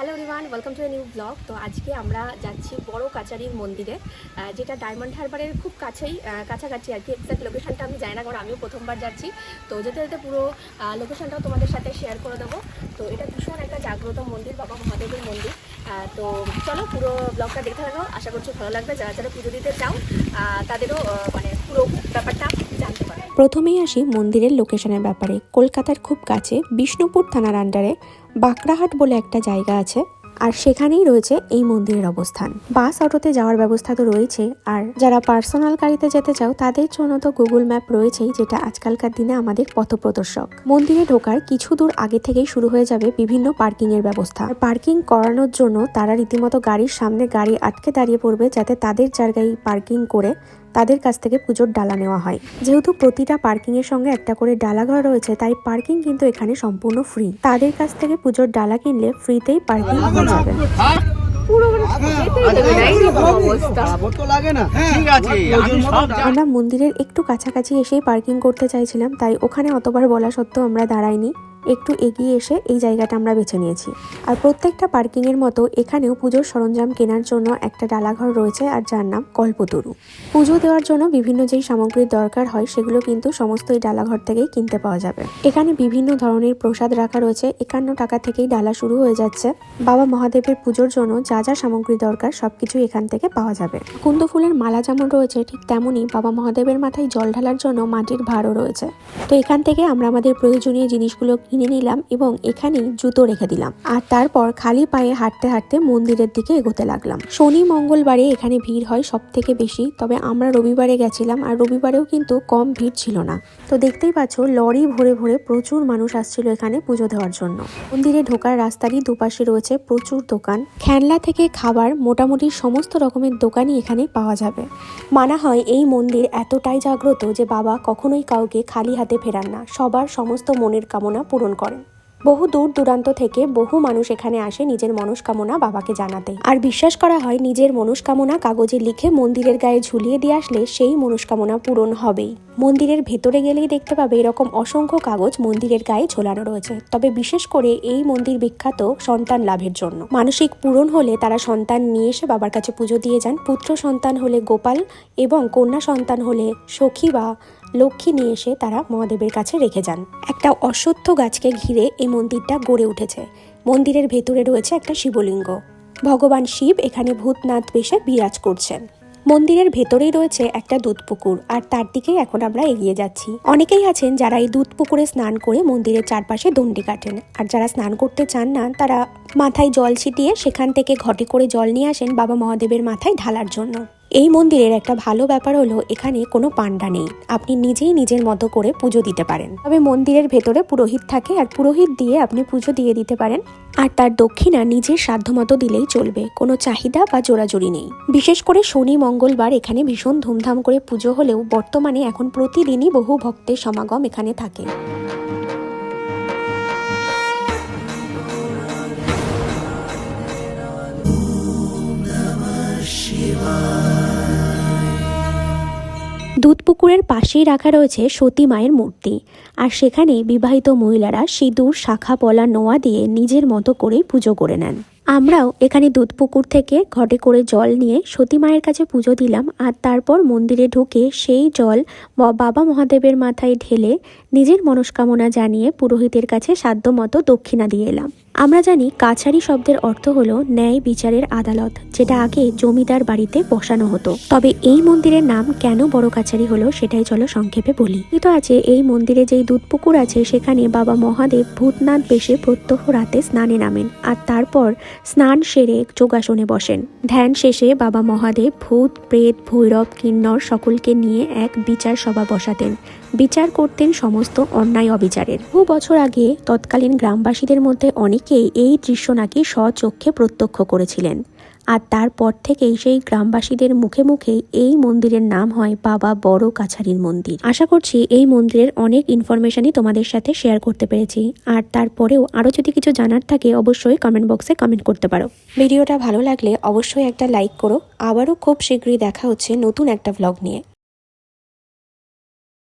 Hello Riwan welcome to a new blog তো আজকে আমরা যাচ্ছি বড় কাচারির মন্দিরে যেটা ডায়মন্ড হারবারের খুব কাছেই কাছাকাছি আর কি। এক্সাক্ট লোকেশনটা আমি জানি না, কারণ আমিও প্রথমবার যাচ্ছি। তো যেতে যেতে পুরো লোকেশনটাও তোমাদের সাথে শেয়ার করে দেবো। তো এটা ভীষণ একটা জাগ্রত মন্দির, বাবা মহাদেবের মন্দির। তো চলো পুরো ব্লগটা দেখতে থাকো। আশা করছি ভালো লাগবে। যারা যারা পুজো দিতে চাও তাদেরও মানে পুরো ব্যাপারটা জানতে প্রথমেই আসি মন্দিরের লোকেশনের ব্যাপারে। কলকাতার খুব কাছে বিষ্ণুপুর থানার আন্ডারে বাঁকড়াহাট বলে একটা জায়গা আছে, আর সেখানেই রয়েছে এই মন্দিরের অবস্থান। বাস, অটোতে যাওয়ার ব্যবস্থা তো রয়েছে, আর যারা পার্সোনাল গাড়িতে যেতে চাও, তাদের জন্য তো গুগল ম্যাপ রয়েছেই, যেটা আজকালকার দিনে আমাদের পথপ্রদর্শক। মন্দিরে ঢোকার কিছু দূর আগে থেকেই শুরু হয়ে যাবে বিভিন্ন পার্কিং এর ব্যবস্থা পার্কিং করানোর জন্য তারা রীতিমতো গাড়ির সামনে গাড়ি আটকে দাঁড়িয়ে পড়বে, যাতে তাদের জায়গায় পার্কিং করে তাদের কাছ থেকে পুজোর ডালা নেওয়া হয়। যেহেতু প্রতিটা পার্কিং এর সঙ্গে একটা করে ডালা ঘর রয়েছে, তাই পার্কিং কিন্তু এখানে সম্পূর্ণ ফ্রি তাদের কাছ থেকে পুজোর ডালা কিনলে ফ্রিতেই পার্কিং হয়ে যাবে। আমরা মন্দিরের একটু কাছাকাছি এসেই পার্কিং করতে চাইছিলাম, তাই ওখানে অতবার বলা সত্ত্বেও আমরা দাঁড়াইনি। একটু এগিয়ে এসে এই জায়গাটা আমরা বেছে নিয়েছি। আর প্রত্যেকটা পার্কিং এর মতো এখানেও পুজোর সরঞ্জাম কেনার জন্য একটা ডালাঘর রয়েছে আর যার নাম কল্পতরু। পুজো দেওয়ার জন্য বিভিন্ন যেই সামগ্রীর দরকার হয়, সেগুলো কিন্তু সমস্ত এই ডালাঘর থেকেই কিনতে পাওয়া যাবে। এখানে বিভিন্ন ধরনের প্রসাদ রাখা রয়েছে। একান্ন টাকা থেকেই ডালা শুরু হয়ে যাচ্ছে। বাবা মহাদেবের পুজোর জন্য যা যা সামগ্রী দরকার সবকিছু এখান থেকে পাওয়া যাবে। কুন্দ ফুলের মালা যেমন রয়েছে, ঠিক তেমনই বাবা মহাদেবের মাথায় জল ঢালার জন্য মাটির ভাড়ও রয়েছে। তো এখান থেকে আমরা আমাদের প্রয়োজনীয় জিনিসগুলো কিনে নিলাম এবং এখানেই জুতো রেখে দিলাম। আর তারপর খালি পায়ে হাঁটতে হাঁটতে মন্দিরের দিকে এগোতে লাগলাম। শনি মঙ্গলবারে এখানে ভিড় হয় সব থেকে বেশি, তবে আমরা রবিবারে গেছিলাম আর রবিবারেও কিন্তু কম ভিড় ছিল না। তো দেখতেই পাচ্ছ, লরি ভরে ভরে প্রচুর মানুষ আসছিল এখানে পুজো দেওয়ার জন্য। মন্দিরে ঢোকার রাস্তারই দুপাশে রয়েছে প্রচুর দোকান। খেলনা থেকে খাবার, মোটামুটি সমস্ত রকমের দোকানই এখানে পাওয়া যাবে। মানা হয় এই মন্দির এতটাই জাগ্রত যে বাবা কখনোই কাউকে খালি হাতে ফেরান না। সবার সমস্ত মনের কামনা পূরণ করেন। বহু দূর দূরান্ত থেকে বহু মানুষ এখানে আসে নিজের মনস্কামনা বাবাকে জানাতে। আর বিশ্বাস করা হয়, নিজের মনস্কামনা কাগজে লিখে মন্দিরের গায়ে ঝুলিয়ে দিয়ে আসলে সেই মনস্কামনা পূরণ হবেই। মন্দিরের ভেতরে গেলেই দেখতে পাবে এরকম অসংখ্য কাগজ মন্দিরের গায়ে ঝোলানো রয়েছে। তবে বিশেষ করে এই মন্দির বিখ্যাত সন্তান লাভের জন্য। মানসিক পূরণ হলে তারা সন্তান নিয়ে এসে বাবার কাছে পুজো দিয়ে যান। পুত্র সন্তান হলে গোপাল এবং কন্যা সন্তান হলে সখী বা লক্ষ্মী নিয়ে এসে তারা মহাদেবের কাছে রেখে যান। একটা অশ্বত্থ গাছকে ঘিরে এই মন্দিরটা গড়ে উঠেছে। মন্দিরের ভেতরে রয়েছে একটা শিবলিঙ্গ। ভগবান শিব এখানে ভূতনাথ বেশে বিরাজ করছেন। মন্দিরের ভেতরেই রয়েছে একটা দুধ পুকুর আর তার দিকেই এখন আমরা এগিয়ে যাচ্ছি। অনেকেই আছেন যারা এই দুধ পুকুরে স্নান করে মন্দিরের চারপাশে দণ্ডি কাটেন, আর যারা স্নান করতে চান না, তারা মাথায় জল ছিটিয়ে সেখান থেকে ঘটে করে জল নিয়ে আসেন বাবা মহাদেবের মাথায় ঢালার জন্য। এই মন্দিরের একটা ভালো ব্যাপার হলো এখানে কোনো পান্ডা নেই। আপনি নিজেই নিজের মতো করে পুজো দিতে পারেন। তবে মন্দিরের ভেতরে পুরোহিত থাকে আর পুরোহিত দিয়ে আপনি পুজো দিয়ে দিতে পারেন। আর তার দক্ষিণা নিজের সাধ্যমতো দিলেই চলবে। কোনো চাহিদা বা জোরাজুরি নেই। বিশেষ করে শনি, মঙ্গলবার এখানে ভীষণ ধুমধাম করে পুজো হলেও বর্তমানে এখন প্রতিদিনই বহু ভক্তের সমাগম এখানে থাকে। দুধপুকুরের পাশেই রাখা রয়েছে সতী মায়ের মূর্তি। আর সেখানে বিবাহিত মহিলারা সিঁদুর, শাখা, পলা, নোয়া দিয়ে নিজের মতো করে পুজো করে নেন। আমরাও এখানে দুধপুকুর থেকে ঘটে করে জল নিয়ে সতী মায়ের কাছে পুজো দিলাম আর তারপর মন্দিরে ঢুকে সেই জল বাবা মহাদেবের মাথায় ঢেলে নিজের মনস্কামনা জানিয়ে পুরোহিতের কাছে সাধ্য মতো দক্ষিণা দিয়ে এলাম। আমরা জানি কাছারি শব্দের অর্থ হলো ন্যায় বিচারের আদালত, যেটা আগে জমিদার বাড়িতে বসানো হতো। তবে এই মন্দিরের নাম কেন বড় কাছারি হলো সেটাই চলো সংক্ষেপে বলি। কিন্তু আছে, এই মন্দিরে যেই দুধ পুকুর আছে, সেখানে বাবা মহাদেব ভূতনাথ বেশে প্রত্যহ রাতে স্নানে নামেন আর তারপর স্নান সেরে যোগাসনে বসেন। ধ্যান শেষে বাবা মহাদেব ভূত, প্রেত, ভৈরব, কিন্নর সকলকে নিয়ে এক বিচার সভা বসাতেন। বিচার করতেন সমস্ত অন্যায় অবিচারের। বহু বছর আগে তৎকালীন গ্রামবাসীদের মধ্যে অনেকেই এই দৃশ্য নাকি স্বচক্ষে প্রত্যক্ষ করেছিলেন। আর তারপর থেকেই সেই গ্রামবাসীদের মুখে মুখে এই মন্দিরের নাম হয় বাবা বড় কাছারির মন্দির। আশা করছি এই মন্দিরের অনেক ইনফরমেশনই তোমাদের সাথে শেয়ার করতে পেরেছি। আর তারপরেও আরও যদি কিছু জানার থাকে অবশ্যই কমেন্ট বক্সে কমেন্ট করতে পারো। ভিডিওটা ভালো লাগলে অবশ্যই একটা লাইক করো। আবারও খুব শীঘ্রই দেখা হচ্ছে নতুন একটা ভ্লগ নিয়ে।